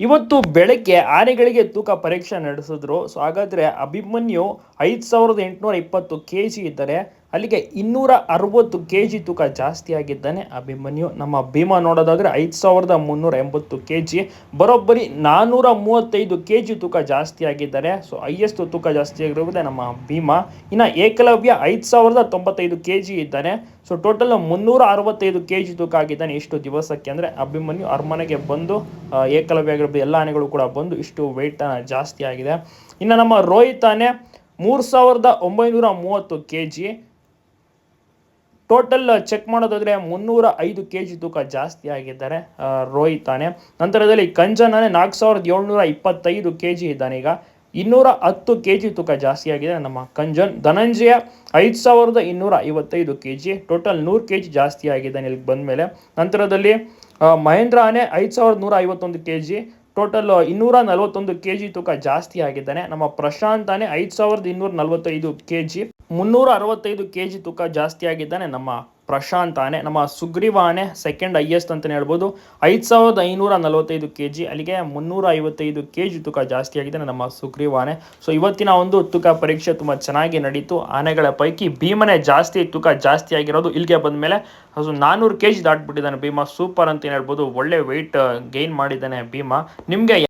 ಇವತ್ತು ಬೆಳಗ್ಗೆ ಆನೆಗಳಿಗೆ ತೂಕ ಪರೀಕ್ಷೆ ನಡೆಸಿದ್ರು. ಸೊ ಹಾಗಾದ್ರೆ ಅಭಿಮನ್ಯು ಐದು ಸಾವಿರದ ಎಂಟುನೂರ ಇಪ್ಪತ್ತು ಕೆ ಜಿ ಇದ್ದಾರೆ. ಅಲ್ಲಿಗೆ ಇನ್ನೂರ ಅರವತ್ತು ಕೆ ಜಿ ತೂಕ ಜಾಸ್ತಿ ಆಗಿದ್ದಾನೆ ಅಭಿಮನ್ಯು. ನಮ್ಮ ಭೀಮಾ ನೋಡೋದಾದ್ರೆ ಐದು ಸಾವಿರದ ಮುನ್ನೂರ ಎಂಬತ್ತು ಕೆ ಜಿ ಬರೋಬ್ಬರಿ ನಾನ್ನೂರ ಮೂವತ್ತೈದು ಕೆ ಜಿ ತೂಕ ಜಾಸ್ತಿ ಆಗಿದ್ದಾರೆ. ಸೊ ಹೈಯೆಸ್ಟ್ ತೂಕ ಜಾಸ್ತಿ ಆಗಿರುವುದೇ ನಮ್ಮ ಭೀಮಾ. ಇನ್ನು ಏಕಲವ್ಯ ಐದು ಸಾವಿರದ ತೊಂಬತ್ತೈದು ಕೆ ಜಿ ಇದ್ದಾನೆ. ಸೊ ಟೋಟಲ್ ಮುನ್ನೂರ ಅರವತ್ತೈದು ಕೆ ಜಿ ತೂಕ ಆಗಿದ್ದಾನೆ ಇಷ್ಟು ದಿವಸಕ್ಕೆ. ಅಂದರೆ ಅಭಿಮನ್ಯು ಅರಮನೆಗೆ ಬಂದು ಏಕಲವ್ಯ ಆಗಿರ್ಬೋದು ಎಲ್ಲ ಆನೆಗಳು ಕೂಡ ಬಂದು ಇಷ್ಟು ವೆಯ್ಟ್ ಜಾಸ್ತಿ ಆಗಿದೆ. ಇನ್ನು ನಮ್ಮ ರೋಹಿತ್ ಆನೆ ಮೂರು ಸಾವಿರದ ಒಂಬೈನೂರ ಮೂವತ್ತು ಕೆ ಜಿ ಟೋಟಲ್ ಚೆಕ್ ಮಾಡೋದಾದ್ರೆ ಮುನ್ನೂರ ಐದು ಕೆ ಜಿ ತೂಕ ಜಾಸ್ತಿ ಆಗಿದ್ದಾರೆ. ರೋಹಿತ್ ತಾನೆ. ನಂತರದಲ್ಲಿ ಕಂಜನ್ ಆನೆ ನಾಲ್ಕು ಸಾವಿರದ ಏಳ್ನೂರ ಇಪ್ಪತ್ತೈದು ಕೆ ಜಿ ಇದ್ದಾನೆ. ಈಗ ಇನ್ನೂರ ಹತ್ತು ಕೆ ಜಿ ತೂಕ ಜಾಸ್ತಿ ಆಗಿದೆ ನಮ್ಮ ಕಂಜನ್. ಧನಂಜಯ ಐದು ಸಾವಿರದ ಇನ್ನೂರ ಐವತ್ತೈದು ಕೆ ಜಿ ಟೋಟಲ್ ನೂರು ಕೆ ಜಿ ಜಾಸ್ತಿ ಆಗಿದ್ದಾನೆ ಇಲ್ಲಿಗೆ ಬಂದಮೇಲೆ. ನಂತರದಲ್ಲಿ ಆ, ಮಹೇಂದ್ರ ಆನೆ ಐದು ಸಾವಿರದ ನೂರ ಐವತ್ತೊಂದು ಕೆ ಜಿ ಟೋಟಲ್ ಇನ್ನೂರ ನಲವತ್ತೊಂದು ಕೆ ಜಿ ತೂಕ ಜಾಸ್ತಿ ಆಗಿದ್ದಾನೆ. ನಮ್ಮ ಪ್ರಶಾಂತ್ ಆನೆ ಐದು ಸಾವಿರದ ಇನ್ನೂರ ನಲವತ್ತೈದು ಕೆ ಜಿ ಮುನ್ನೂರ ಅರವತ್ತೈದು ಕೆ ಜಿ ತೂಕ ಜಾಸ್ತಿ ಆಗಿದ್ದಾನೆ ನಮ್ಮ ಪ್ರಶಾಂತ್ ಆನೆ. ನಮ್ಮ ಸುಗ್ರೀವ ಆನೆ ಸೆಕೆಂಡ್ ಹೈಯೆಸ್ಟ್ ಅಂತಲೇ ಹೇಳ್ಬೋದು. ಐದು ಸಾವಿರದ ಐನೂರ ನಲವತ್ತೈದು ಕೆ ಜಿ ಅಲ್ಲಿಗೆ ಮುನ್ನೂರ ಐವತ್ತೈದು ಕೆ ಜಿ ತೂಕ ಜಾಸ್ತಿ ಆಗಿದ್ದಾನೆ ನಮ್ಮ ಸುಗ್ರೀವ ಆನೆ. ಸೊ ಇವತ್ತಿನ ಒಂದು ತೂಕ ಪರೀಕ್ಷೆ ತುಂಬ ಚೆನ್ನಾಗಿ ನಡೀತು. ಆನೆಗಳ ಪೈಕಿ ಭೀಮನೆ ಜಾಸ್ತಿ ತೂಕ ಜಾಸ್ತಿ ಆಗಿರೋದು ಇಲ್ಲಿಗೆ ಬಂದಮೇಲೆ. ಅದು ನಾನ್ನೂರು ಕೆ ಜಿ ದಾಟ್ಬಿಟ್ಟಿದ್ದಾನೆ ಭೀಮಾ. ಸೂಪರ್ ಅಂತ ಹೇಳ್ಬೋದು. ಒಳ್ಳೆ ವೆಯ್ಟ್ ಗೈನ್ ಮಾಡಿದ್ದಾನೆ ಭೀಮಾ. ನಿಮಗೆ